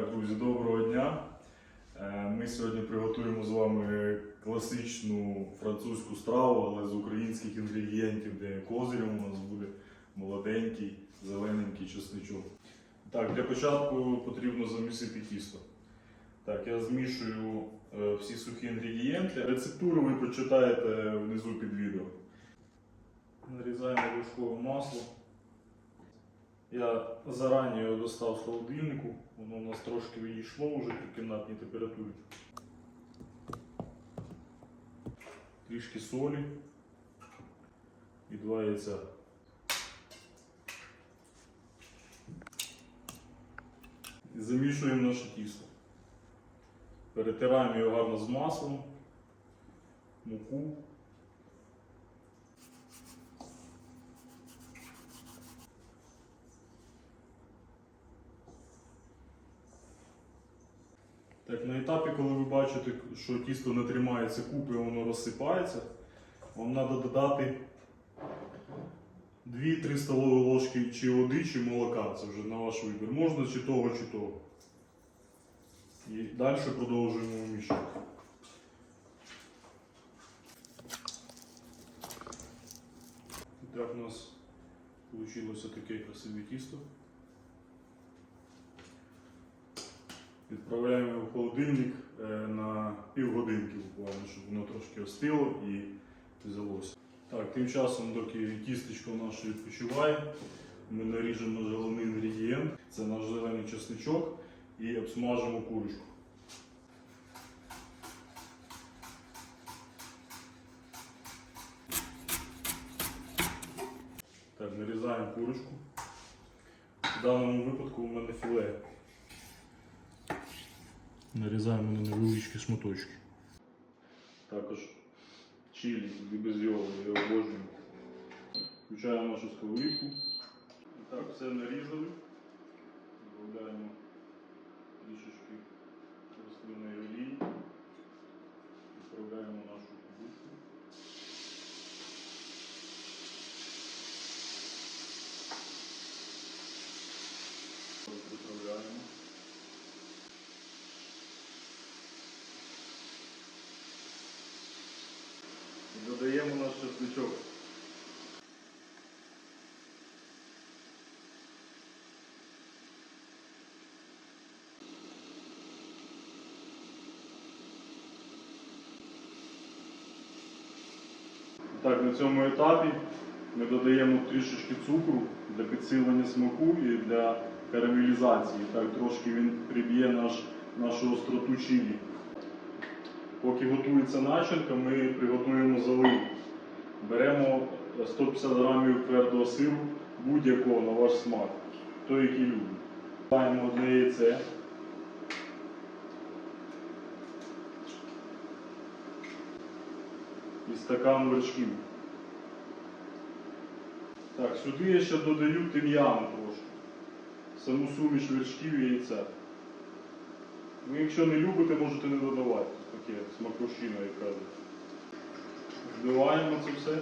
Так, друзі, доброго дня. Е, Ми сьогодні приготуємо з вами класичну французьку страву, але з українських інгредієнтів, де козирем у нас буде молоденький, зелененький чесничок. Так, для початку потрібно замісити тісто. Так, я змішую е, всі сухі інгредієнти. Рецептуру ви прочитаєте внизу під відео. Нарізаємо вершкове масло. Я зарані його достав з холодильнику, воно у нас трошки відійшло вже при кімнатній температурі. Трішки солі і два яйця. І замішуємо наше тісто. Перетираємо його гарно з маслом, муку. На етапі, коли ви бачите, що тісто не тримається купи, воно розсипається, вам треба додати 2-3 столові ложки чи води, чи молока. Це вже на ваш вибір. Можна чи того, чи того. І далі продовжуємо вмішувати. Так у нас вийшло таке красиве тісто. Відправляємо в холодильник е, на півгодинки буквально, щоб воно трошки остило і взялося. Так, тим часом, доки тістечко наше відпочиває, ми наріжемо наш головний інгредієнт. Це наш зелений чесничок і обсмажимо курочку. Так, нарізаємо курочку. В даному випадку у мене філе. Нарізаємо на невеличкі шматочки. Також чилі, і без його, я обожнюю. Включаємо нашу сковорідку. І так, все нарізали. Додаємо трішечки рослинної олії. Відправляємо нашу додаємо наш чесничок. Так, на цьому етапі ми додаємо трішечки цукру для підсилення смаку і для карамелізації. Так трошки він приб'є наш, нашу остроту чилі. Поки готується начинка, ми приготуємо заливку. Беремо 150 грамів твердого сиру будь-якого на ваш смак, той, який любить. Маємо одне яйце. І стакан вершків. Так, сюди я ще додаю тим'яну трошки. Саму суміш вершків і яйця. Ви якщо не любите, можете не додавати. Таке смакощина, як кажуть. Вбиваємо це все.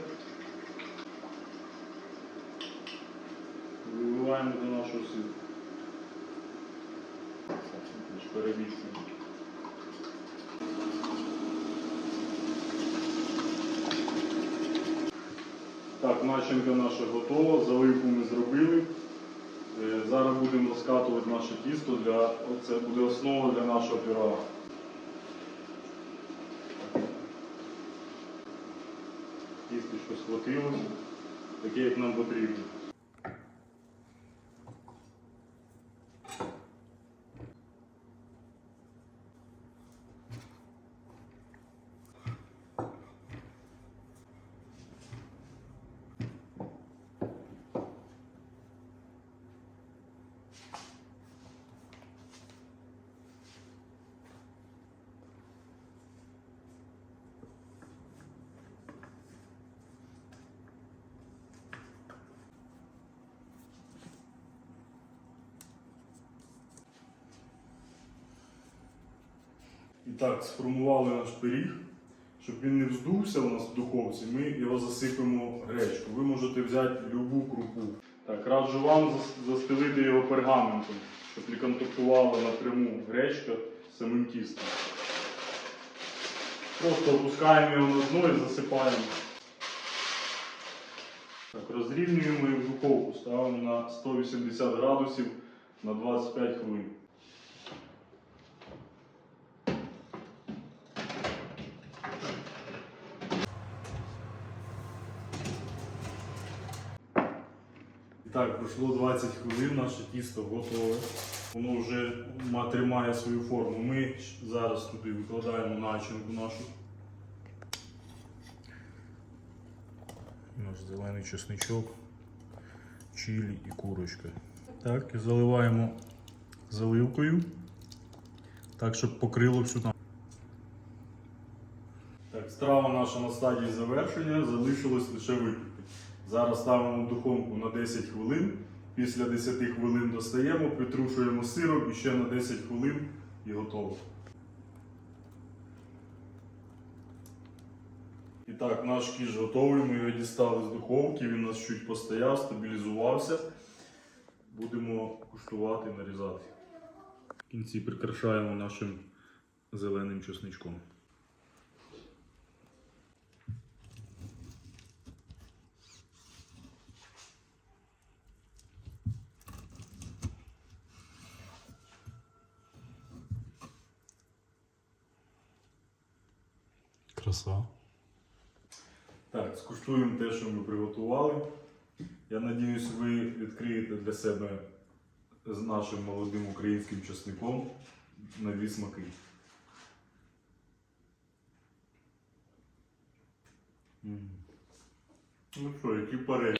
Виливаємо до нашого сиру. Перемішуємо. Так, начинка наша готова, заливку ми зробили. Е, Зараз будемо розкатувати наше тісто для це буде основа для нашого пірога. Тістечко схватилося, таке як нам потрібно. І так, сформували наш пиріг. Щоб він не вздувся у нас в духовці, ми його засипемо гречку. Ви можете взяти любу крупу. Так, раджу вам застелити його пергаментом, щоб не контактувала напряму гречка з самим тістом. Просто опускаємо його на дно і засипаємо. Так, розрівнюємо і в духовку ставимо на 180 градусів на 25 хвилин. І так, пройшло 20 хвилин, наше тісто готове. Воно вже тримає свою форму. Ми зараз туди викладаємо начинку нашу. Наш зелений чесничок, чилі і курочка. Так, і заливаємо заливкою, так, щоб покрило всю там. Так, страва наша на стадії завершення, залишилось лише випити. Зараз ставимо духовку на 10 хвилин. Після 10 хвилин достаємо, притрушуємо сиром і ще на 10 хвилин і готово. І так, наш кіш готовий, ми його дістали з духовки, він у нас чуть постояв, стабілізувався. Будемо куштувати, нарізати. В кінці прикрашаємо нашим зеленим чесничком. Краса. Так, скуштуємо те, що ми приготували. Я надіюсь, ви відкриєте для себе з нашим молодим українським часником нові смаки. Ну що, які пари.